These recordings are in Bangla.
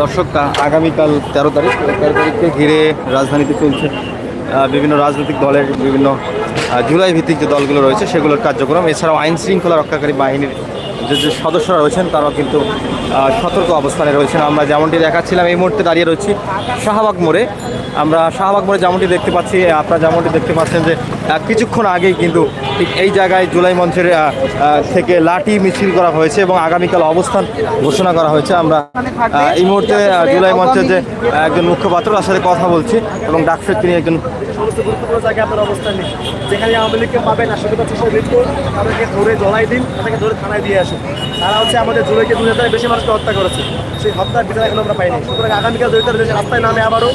দর্শক আগামীকাল তেরো তারিখ, তেরো তারিখকে ঘিরে রাজধানীতে চলছে বিভিন্ন রাজনৈতিক দলের বিভিন্ন জুলাই ভিত্তিক যে দলগুলো রয়েছে, সেগুলোর কার্যক্রম। এছাড়াও আইন শৃঙ্খলা রক্ষাকারী বাহিনীর যে যে সদস্যরা রয়েছেন, তারাও কিন্তু সতর্ক অবস্থানে রয়েছেন। আমরা যেমনটি দেখাচ্ছিলাম, এই মুহূর্তে দাঁড়িয়ে রয়েছি শাহবাগ মোড়ে। আমরা শাহবাগ যেমনটি দেখতে পাচ্ছি আপনারা যেমনটি দেখতে পাচ্ছেন যে কিছুক্ষণ আগেই কিন্তু ঠিক এই জায়গায় জুলাই মঞ্চের থেকে লাঠি মিছিল করা হয়েছে এবং আগামীকাল অবস্থান ঘোষণা করা হয়েছে। আমরা এই মুহূর্তে জুলাই মঞ্চের যে একজন মুখপাত্র, তার সাথে কথা বলছি এবং ডাকফের তিনি একজন সমস্ত গুরুত্বপূর্ণ জায়গায় আপনার অবস্থান নেই যেখানে আওয়ামী লীগকে পাবেন আশঙ্কা পাচ্ছি সব লিড তাদেরকে ধরে জলাই দিন, তাদেরকে ধরে থানায় দিয়ে আসুন। তারা হচ্ছে আমাদের জুলাইকে দুই হাজারের বেশি মানুষকে হত্যা করেছে। সেই হত্যার বিচার এখন আমরা পাইনি। সুতরাং আগামীকাল দরিদ্র দেশে রাস্তায় নামে আবারও,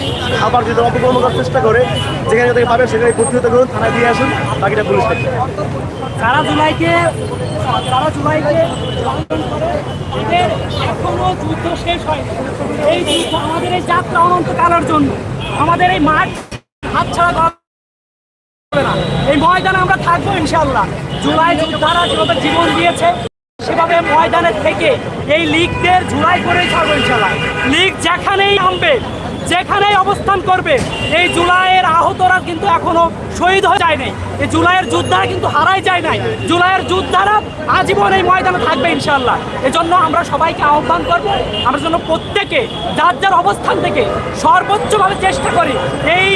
আবার যদি অপকর্ম করার চেষ্টা করে, যেখানে থেকে পাবেন সেখানে প্রতিহত করুন, থানায় দিয়ে আসুন, বাকিটা পুলিশ দেখবে। সারা জুলাইকে সারা জুলাইকে এখনও যুদ্ধ শেষ এই যুদ্ধ আমাদের এই যাত্রা অনন্তকালের জন্য। আমাদের এই মাঠ হাতছাড়া করা না। এই ময়দানে আমরা থাকব ইনশাল্লাহ জুলাই যোদ্ধারা যেভাবে জীবন দিয়েছে, সেভাবে ময়দানের থেকে এই লিগদের জুলাই করেই ছাড়বো ইনশাল্লাহ লিগ যেখানেই নামবে, যেখানেই অবস্থান করবে, এই জুলাইয়ের আহতরা কিন্তু এখনও শহীদ হয়ে যায় নাই। এই জুলাইয়ের যোদ্ধারা কিন্তু হারাই যায় নাই। জুলাইয়ের যোদ্ধারা আজীবন এই ময়দানে থাকবে ইনশাল্লাহ এজন্য আমরা সবাইকে আহ্বান করব, আমরা যেন প্রত্যেকে, যার যার অবস্থান থেকে সর্বোচ্চভাবে চেষ্টা করি, এই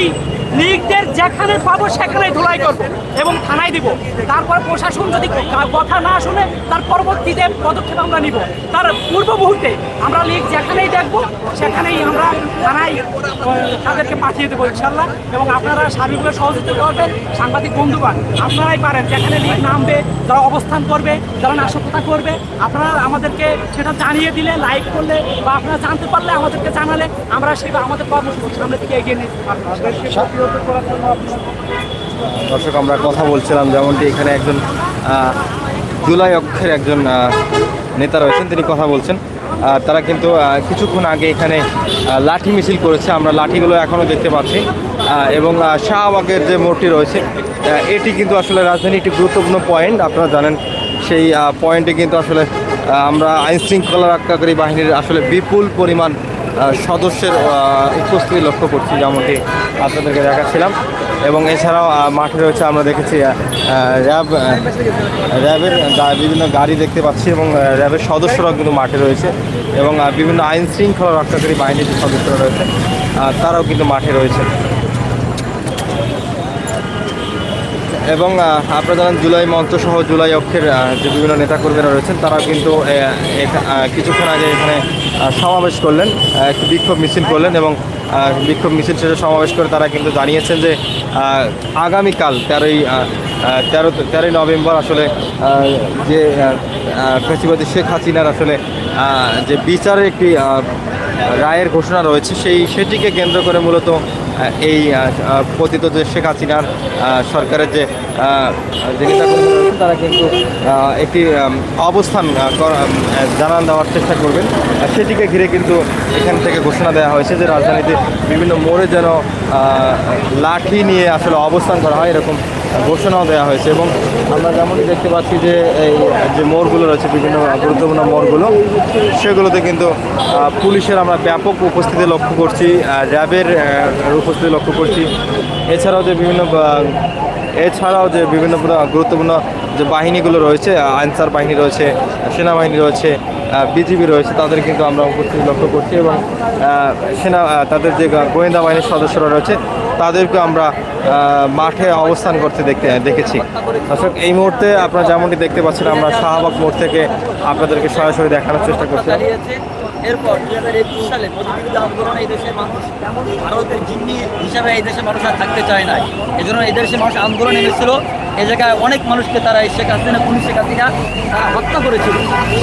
লীগদের যেখানে পাবো সেখানে ধুলাই করব এবং থানায় দিব। তারপর প্রশাসন যদি কথা না শুনে তার পরবর্তীতে পদক্ষেপ আমরা নিব। তার পূর্ব মুহূর্তে আমরা লীগ যেখানেই দেখব, সেখানেই আমরা থানায় তাদেরকে পাঠিয়ে দেবো ইনশাল্লাহ এবং আপনারা সার্বিকভাবে সহযোগিতা করবেন। সাংবাদিক বন্ধুবান আপনারাই পারেন। যেখানে লীগ নামবে, যারা অবস্থান করবে, যারা নাশকতা করবে, আপনারা আমাদেরকে সেটা জানিয়ে দিলে, লাইক করলে, বা আপনারা জানতে পারলে আমাদেরকে জানালে, আমরা সেটা আমাদের কর্মসূচি সামনে থেকে এগিয়ে নিতে পারব। দর্শক, আমরা কথা বলছিলাম যেমনটি এখানে একজন জুলাই অক্ষের একজন নেতা রয়েছেন, তিনি কথা বলছেন। তারা কিন্তু কিছুক্ষণ আগে এখানে লাঠি মিছিল করেছে। আমরা লাঠিগুলো এখনও দেখতে পাচ্ছি। এবং শাহবাগের যে মোড়টি রয়েছে এটি কিন্তু আসলে রাজধানী একটি গুরুত্বপূর্ণ পয়েন্ট। আপনারা জানেন, সেই পয়েন্টে কিন্তু আসলে আমরা আইনশৃঙ্খলা রক্ষাকারী বাহিনীর আসলে বিপুল পরিমাণ সদস্যের উপস্থিতি লক্ষ্য করছি, যেমনটি আপনাদেরকে দেখাচ্ছিলাম। এবং এছাড়াও মাঠে রয়েছে, আমরা দেখেছি র্যাব র্যাবের বিভিন্ন গাড়ি দেখতে পাচ্ছি এবং র্যাবের সদস্যরাও কিন্তু মাঠে রয়েছে এবং বিভিন্ন আইন শৃঙ্খলা রক্ষাকারী বাহিনীর যে সদস্যরা রয়েছে তারাও কিন্তু মাঠে রয়েছে। এবং আপনারা জানেন জুলাই মঞ্চ সহ জুলাই অক্ষের যে বিভিন্ন নেতাকর্মীরা রয়েছেন তারা কিন্তু কিছুক্ষণ আগে এখানে সমাবেশ করলেন একটি বিক্ষোভ মিছিল করলেন এবং বিক্ষোভ মিছিল শেষে সমাবেশ করে তারা কিন্তু জানিয়েছেন যে আগামীকাল তেরোই তেরো, তেরোই নভেম্বর আসলে যে ফেসিবাদী শেখ হাসিনার আসলে যে বিচারের একটি রায়ের ঘোষণা রয়েছে, সেই সেটিকে কেন্দ্র করে মূলত এই পতিত যে শেখ হাসিনার সরকারের যে তারা কিন্তু একটি অবস্থান জানান দেওয়ার চেষ্টা করবেন। সেটিকে ঘিরে কিন্তু এখান থেকে ঘোষণা দেওয়া হয়েছে যে রাজধানীতে বিভিন্ন মোড়ে যেন লাঠি নিয়ে আসলে অবস্থান করা হয়, এরকম ঘোষণাও দেওয়া হয়েছে এবং আমরা যেমনই দেখতে পাচ্ছি যে এই যে মোড়গুলো রয়েছে, বিভিন্ন গুরুত্বপূর্ণ মোড়গুলো, সেগুলোতে কিন্তু পুলিশের আমরা ব্যাপক উপস্থিতি লক্ষ্য করছি র্যাবের উপস্থিতি লক্ষ্য করছি। এছাড়াও যে বিভিন্ন এছাড়াও যে বিভিন্ন গুরুত্বপূর্ণ যে বাহিনীগুলো রয়েছে আনসার বাহিনী রয়েছে, সেনাবাহিনী রয়েছে বিজিবি রয়েছে, তাদের কিন্তু আমরা উপস্থিতি লক্ষ্য করছি এবং সেনা তাদের যে গোয়েন্দা বাহিনীর সদস্যরা রয়েছে তাদেরকে আমরা মাঠে অবস্থান করতে দেখতে, দেখেছি। দর্শক, এই মুহূর্তে আপনারা যেমনটি দেখতে পাচ্ছেন, আমরা শাহবাগ মোড় থেকে আপনাদেরকে সরাসরি দেখানোর চেষ্টা করছি। এরপর দুই হাজার একুশ সালে আন্দোলনে এই দেশের মানুষ, ভারতের জিম্মি হিসাবে এই দেশের মানুষ আর থাকতে চায় না এই জন্য এই দেশের মানুষ আন্দোলন এনেছিল এই জায়গায় অনেক মানুষকে তারা এই শেখ হাসিনা পুলিশ শেখ হাসিনা তারা হত্যা করেছিল।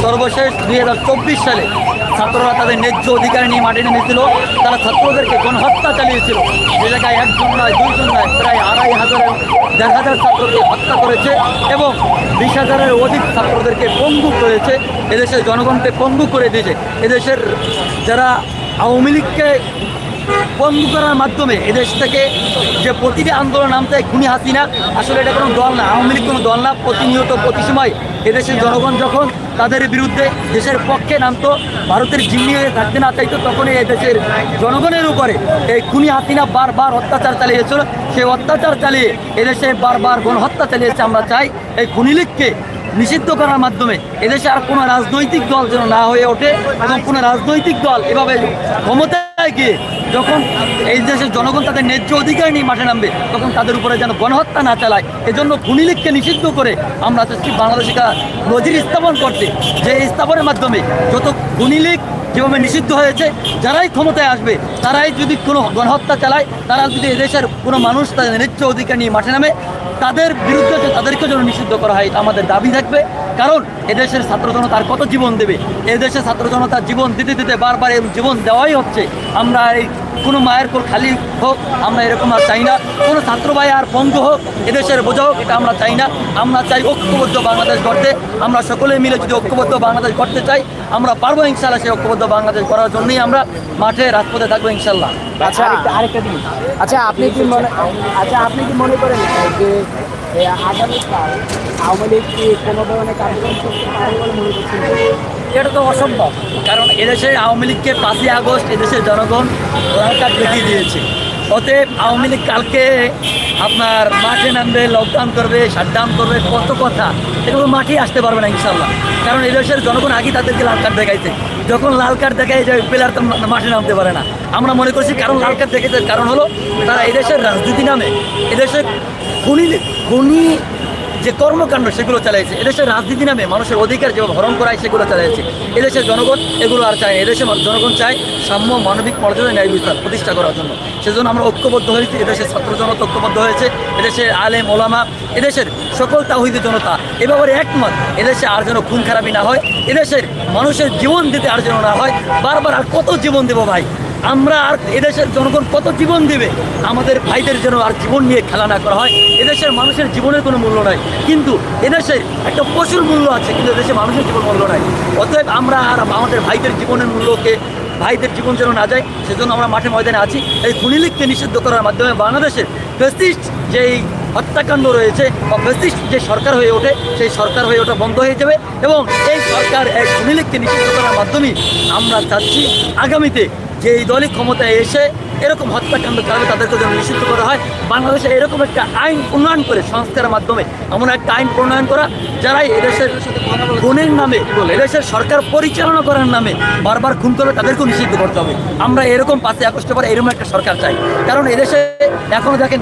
সর্বশেষ দুই হাজার চব্বিশ সালে ছাত্ররা তাদের ন্যায্য অধিকার নিয়ে মাঠে নেমেছিল। তারা ছাত্রদেরকে গণহত্যা চালিয়েছিল। যে জায়গায় একজন নয়, দুইজন নয়, প্রায় আড়াই হাজার, দেড় হাজার ছাত্রকে হত্যা করেছে এবং বিশ হাজারের অধিক ছাত্রদেরকে পঙ্গু করেছে এদেশের জনগণকে পঙ্গু করে দিয়েছে। এদেশের যারা আওয়ামী লীগকে বন্ধ করার মাধ্যমে এদেশ থেকে যে প্রতিটি আন্দোলন নামতে খুনি হাসিনা, আসলে এটা কোনো দল না, আওয়ামী লীগ কোনো দল না। প্রতিনিয়ত প্রতি সময় এদেশের জনগণ যখন তাদের বিরুদ্ধে দেশের পক্ষে নামতো, ভারতের জিম্মি হয়ে থাকতে না চাইতো, তখনই এই দেশের জনগণের উপরে এই খুনি হাসিনা বারবার অত্যাচার চালিয়েছিল। সেই অত্যাচার চালিয়ে এদেশে বারবার গণহত্যা চালিয়েছে আমরা চাই। এই খুনি লীগকে নিষিদ্ধ করার মাধ্যমে এদেশে আর কোনো রাজনৈতিক দল যেন না হয়ে ওঠে এবং কোনো রাজনৈতিক দল এভাবে ক্ষমতায় গিয়ে যখন এই দেশের জনগণ তাদের ন্যায্য অধিকার নিয়ে মাঠে নামবে, তখন তাদের উপরে যেন গণহত্যা না চালায়। এজন্য খুনি নিষিদ্ধ করে আমরা চাচ্ছি বাংলাদেশে একটা নজির স্থাপন করতে যে স্থাপনের মাধ্যমে যত লীগ যেভাবে নিষিদ্ধ হয়েছে, যারাই ক্ষমতায় আসবে, তারাই যদি কোনো গণহত্যা চালায়, তারা যদি এদেশের কোনো মানুষ তাদের ন্যায্য অধিকার নিয়ে মাঠে নামে, তাদের বিরুদ্ধে তাদেরকে যেন নিষিদ্ধ করা হয়, আমাদের দাবি থাকবে। কারণ এদেশের ছাত্র জনতার কত জীবন দেবে? এদেশের ছাত্র জনতা জীবন দিতে দিতে বারবার জীবন দেওয়াই হচ্ছে। আমরা এই কোনো মায়ের কোল খালি হোক, আমরা এরকম আর চাই না। কোনো ছাত্র ভাই আর পঙ্গ হোক, এদেশের বোঝা হোক, এটা আমরা চাই না। আমরা চাই ঐক্যবদ্ধ বাংলাদেশ গড়তে। আমরা সকলে মিলে যদি ঐক্যবদ্ধ বাংলাদেশ গড়তে চাই, আমরা পারব ইনশাল্লাহ সেই ঐক্যবদ্ধ বাংলাদেশ করার জন্যই আমরা মাঠে রাজপথে থাকব ইনশাল্লাহ আচ্ছা আরেকটা দিন আচ্ছা আপনি কি মনে আচ্ছা আপনি কি মনে করেন যে আগামীকাল আওয়ামী লীগ কি কোনো ধরনের কার্যক্রম করতে পারে বলে মনে করছেন? এটা তো অসম্ভব, কারণ এদেশে আওয়ামী লীগকে পাঁচই আগস্ট এদেশের জনগণ কার্ড দেখিয়ে দিয়েছে। অতএব আওয়ামী লীগ কালকে আপনার মাঠে নামবে লকডাউন করবে শাটডাউন করবে, কত কথা এগুলো মাঠে আসতে পারবে না ইনশাল্লাহ কারণ এদেশের জনগণ আগে তাদেরকে লাল কার্ড দেখাইছে। যখন লাল কার্ড দেখায় যে প্লেয়ার তো মাঠে নামতে পারে না। আমরা মনে করছি কারণ লাল কার্ড দেখেছে কারণ হলো তারা এদেশের রাজনীতি নামে, এদেশের খুনি খুনি যে কর্মকাণ্ড সেগুলো চালিয়েছে এদেশের রাজনীতি নামে মানুষের অধিকার যেভাবে হরণ করায় সেগুলো চালিয়েছে এদেশের জনগণ এগুলো আর চায় না। এদেশের জনগণ চায় সাম্য মানবিক মর্যাদা ন্যায় বিচার প্রতিষ্ঠা করার জন্য। সেজন্য আমরা ঐক্যবদ্ধ হয়েছি। এদেশের ছাত্র জনতা ঐক্যবদ্ধ হয়েছে। এদেশের আলেম, ওলামা, এদেশের সকল তাহিদি জনতা এ ব্যাপারে একমত। এদেশে আর যেন খুন খারাপি না হয়। এদেশের মানুষের জীবন দিতে আর যেন না হয়। বারবার আর কত জীবন দেবো ভাই? আমরা আর এদেশের জনগণ কত জীবন দেবে? আমাদের ভাইদের যেন আর জীবন নিয়ে খেলা না করা হয়। এদেশের মানুষের জীবনের কোনো মূল্য নাই। কিন্তু এদেশের একটা প্রচুর মূল্য আছে, কিন্তু এদেশের মানুষের জীবন মূল্য নাই। অতএব আমরা আর আমাদের ভাইদের জীবনের মূল্যকে, ভাইদের জীবন যেন না যায়, সেজন্য আমরা মাঠে ময়দানে আছি। এই খুনিলিককে নিষিদ্ধ করার মাধ্যমে বাংলাদেশের ফেসিস্ট যেই হত্যাকাণ্ড রয়েছে বা ফেসিস্ট যে সরকার হয়ে ওঠে, সেই সরকার হয়ে ওঠা বন্ধ হয়ে যাবে। এবং এই সরকার, এই খুনিলিককে নিষিদ্ধ করার মাধ্যমে আমরা চাচ্ছি আগামীতে যে এই দলই ক্ষমতায় এসে এরকম হত্যাকাণ্ড কারণে তাদেরকে যেন নিষিদ্ধ করা হয়। বাংলাদেশে এরকম একটা আইন প্রণয়ন করে সংস্কারের মাধ্যমে, এমন একটা আইন প্রণয়ন করা যারাই এদেশের গুণের নামে, এদেশের সরকার পরিচালনা করার নামে বারবার খুন করে তাদেরকেও নিষিদ্ধ করতে হবে। আমরা এরকম পাশে আকৃষ্ট করে এরকম একটা সরকার চাই। কারণ এদেশে এখনও দেখেন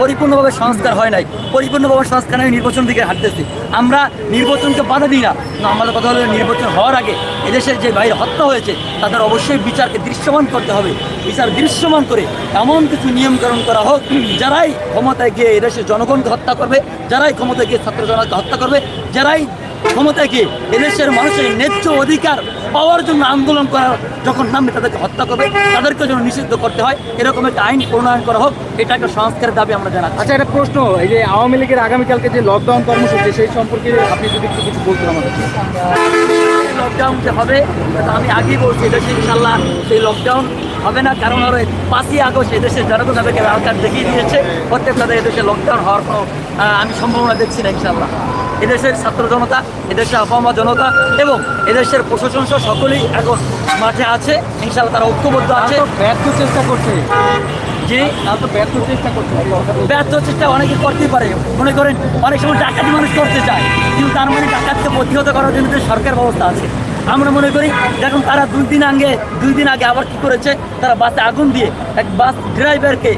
পরিপূর্ণভাবে সংস্কার হয় নাই। পরিপূর্ণভাবে সংস্কার আমি নির্বাচন দিকে হাঁটতেছি। আমরা নির্বাচনকে বাধা দিই না। আমাদের কথা হলো নির্বাচন হওয়ার আগে এদেশের যে বাইরে হত্যা হয়েছে, তাদের অবশ্যই বিচারকে দৃশ্যমান করতে হবে। বিচার দৃশ্যমান করে এমন কিছু নিয়মকরণ করা হোক, যারাই ক্ষমতায় গিয়ে এদেশের জনগণকে হত্যা করবে, যারাই ক্ষমতায় গিয়ে ছাত্র জনতাকে হত্যা করবে, যারাই ক্ষমতায় গিয়ে এদেশের মানুষের ন্যায্য অধিকার পাওয়ার জন্য আন্দোলন করার যখন নামে তাদেরকে হত্যা করবে তাদেরকে যেন নিষিদ্ধ করতে হয় এরকম একটা আইন প্রণয়ন করা হোক এটা একটা সংস্কারের দাবি আমরা জানাচ্ছি। আচ্ছা একটা প্রশ্ন এই যে আওয়ামী লীগের আগামীকালকে যে লকডাউন কর্মসূচি সেই সম্পর্কে আপনি যদি একটু কিছু বলতেন আমাদের। লকডাউন যে হবে তা আমি আগেই বলছি এদেশে ইনশাল্লাহ সেই লকডাউন হবে না কারণ হলো পাঁচই আগস্ট এদেশের জনগণ তাদেরকে কার্ড দেখিয়ে দিয়েছে প্রত্যেক তাদের এদেশে লকডাউন হওয়ার কোনো আমি সম্ভাবনা দেখছি না ইনশাল্লাহ এদেশের ছাত্র জনতা এদেশের আপামা জনতা এবং এদেশের প্রশাসন সহ সকলেই এখন মাঠে আছে। ইনশাল্লাহ তারা ঐক্যবদ্ধ আছে। ব্যর্থ চেষ্টা করছে। যে ব্যর্থ চেষ্টা করছে। ব্যর্থ চেষ্টা অনেকে করতেই পারে। মনে করেন অনেক সময় ডাকাতি মানুষ করতে চায়। কিন্তু তার মানে ডাকাতকে প্রতিহত করার জন্য যে সরকার ব্যবস্থা আছে। আমরা মনে করি, দেখুন তারা দুই দিন আগে, দুই দিন আগে আবার কি করেছে? তারা বাসে আগুন দিয়ে এক বাস ড্রাইভারকে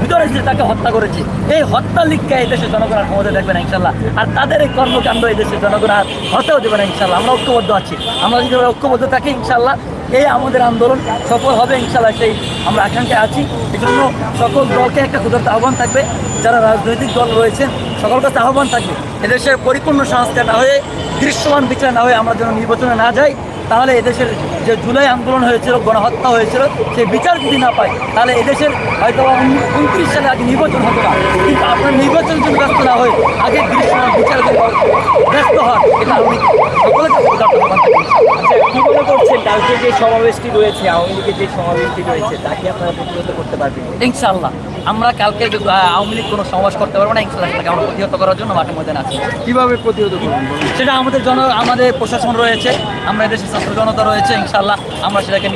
ভিতরে তাকে হত্যা করেছে। এই হত্যা লিখকে এই দেশের জনগণ আর ক্ষমতা দেখবে না, ইনশাল্লাহ। আর তাদের এই কর্মকাণ্ড এই দেশের জনগণ আর হতেও দেবে না, ইনশাল্লাহ। আমরা ঐক্যবদ্ধ আছি। আমরা যদি ঐক্যবদ্ধ থাকি, ইনশাল্লাহ, এই আমাদের আন্দোলন সফল হবে, ইনশাল্লাহ, সেই আমরা আকাঙ্ক্ষায় আছি। এই জন্য সকল দলকে একটা ক্ষুদ্রতা আহ্বান থাকবে। যারা রাজনৈতিক দল রয়েছেন সকল কাছে আহ্বান থাকবে এদেশের পরিপূর্ণ সংস্কার না হয়ে দৃশ্যমান বিচার না হয়ে আমরা যেন নির্বাচনে না যাই তাহলে এদেশের যে জুলাই আন্দোলন হয়েছিল গণহত্যা হয়েছিল সেই বিচার যদি না পায় তাহলে এদেশের হয়তো উনত্রিশ সালে আগে নির্বাচন হতো না। কিন্তু আপনার নির্বাচন যদি ব্যস্ত না হয়ে আগে দৃশ্যমান বিচার ব্যস্ত হন এটা আমি আচ্ছা কি মনে করছেন? কালকে যে সমাবেশটি রয়েছে আওয়ামী লীগের যে সমাবেশটি রয়েছে তাকে আপনারা প্রতিহত করতে পারবেন? ইনশাল্লাহ আমরা কালকে আওয়ামী লীগ কোনো সমাবেশ করতে পারব না ইনশাল্লাহ আমরা প্রতিহত করার জন্য মাঠে ময়দানে আছি। কীভাবে প্রতিহত সেটা আমাদের জন আমাদের প্রশাসন রয়েছে আমরা দেশের ছাত্র জনতা রয়েছে ইনশাল্লাহ আমরা সেটাকে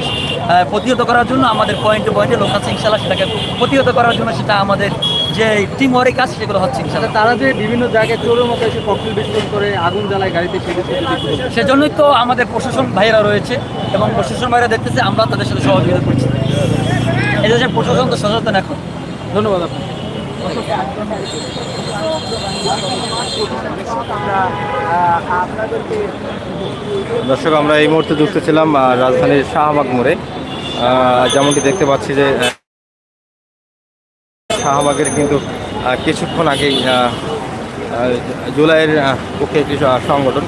প্রতিহত করার জন্য আমাদের পয়েন্টে পয়েন্টে লোক আছে ইনশাল্লাহ সেটাকে প্রতিহত করার জন্য সেটা আমাদের যে টিম ওয়ার্ক কাজ সেগুলো হচ্ছে ইনশাল্লাহ তারা যে বিভিন্ন জায়গায় চোরের মতো এসে ককটেল বিস্ফোরণ করে আগুন জ্বালায় গাড়িতে সেজন্যই তো আমাদের প্রশাসন ভাইরা রয়েছে এবং প্রশাসন ভাইরা দেখতেছে আমরা তাদের সাথে সহযোগিতা করছি। এদেশের প্রশাসন তো সচেতন এখন। ধন্যবাদ দর্শক, আমরা এই মুহূর্তে যুক্ত ছিলাম রাজধানীর শাহবাগ মোড়ে। যেমনটি দেখতে পাচ্ছি যে শাহবাগের কিন্তু কিছুক্ষণ আগেই জুলাইয়ের পক্ষে একটি সংগঠন,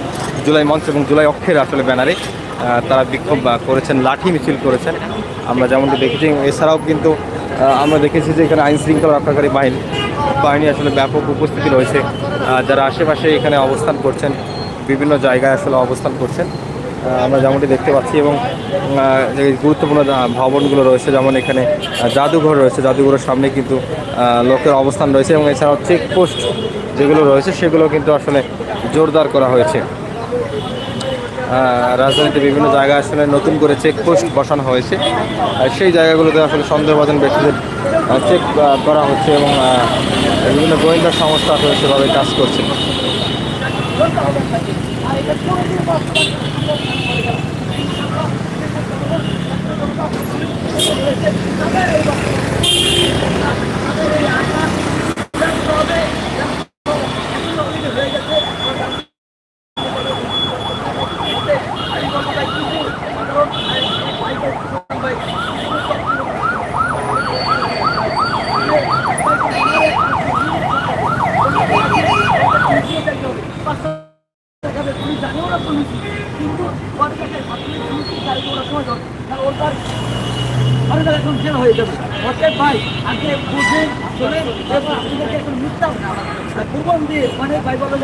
জুলাই মঞ্চ এবং জুলাই অক্ষের আসলে ব্যানারে তারা বিক্ষোভ করেছেন, লাঠি মিছিল করেছেন। আমরা যেমনটি দেখেছি, এছাড়াও কিন্তু আমরা দেখেছি যে এখানে আইন শৃঙ্খলা রক্ষাকারী বাহিনী বাহিনী আসলে ব্যাপক উপস্থিতি রয়েছে। যারা আশেপাশে এখানে অবস্থান করছেন, বিভিন্ন জায়গায় আসলে অবস্থান করছেন আমরা যেমনটি দেখতে পাচ্ছি এবং গুরুত্বপূর্ণ ভবনগুলো রয়েছে, যেমন এখানে জাদুঘর রয়েছে। জাদুঘরের সামনে কিন্তু লোকের অবস্থান রয়েছে এবং এছাড়াও চেকপোস্ট যেগুলো রয়েছে, সেগুলো কিন্তু আসলে জোরদার করা হয়েছে। রাজধানীতে বিভিন্ন জায়গায় আসলে নতুন করে চেকপোস্ট বসানো হয়েছে। সেই জায়গাগুলোতে আসলে সন্দেহভাজন ব্যক্তিদের চেক করা হচ্ছে এবং বিভিন্ন গোয়েন্দা সংস্থা আসলে সেভাবে কাজ করছে। ভাই আগে বুঝে চলে এবার আপনাদেরকে এখন মিথ্যা প্রমাণ দিয়ে অনেক ভাই বলে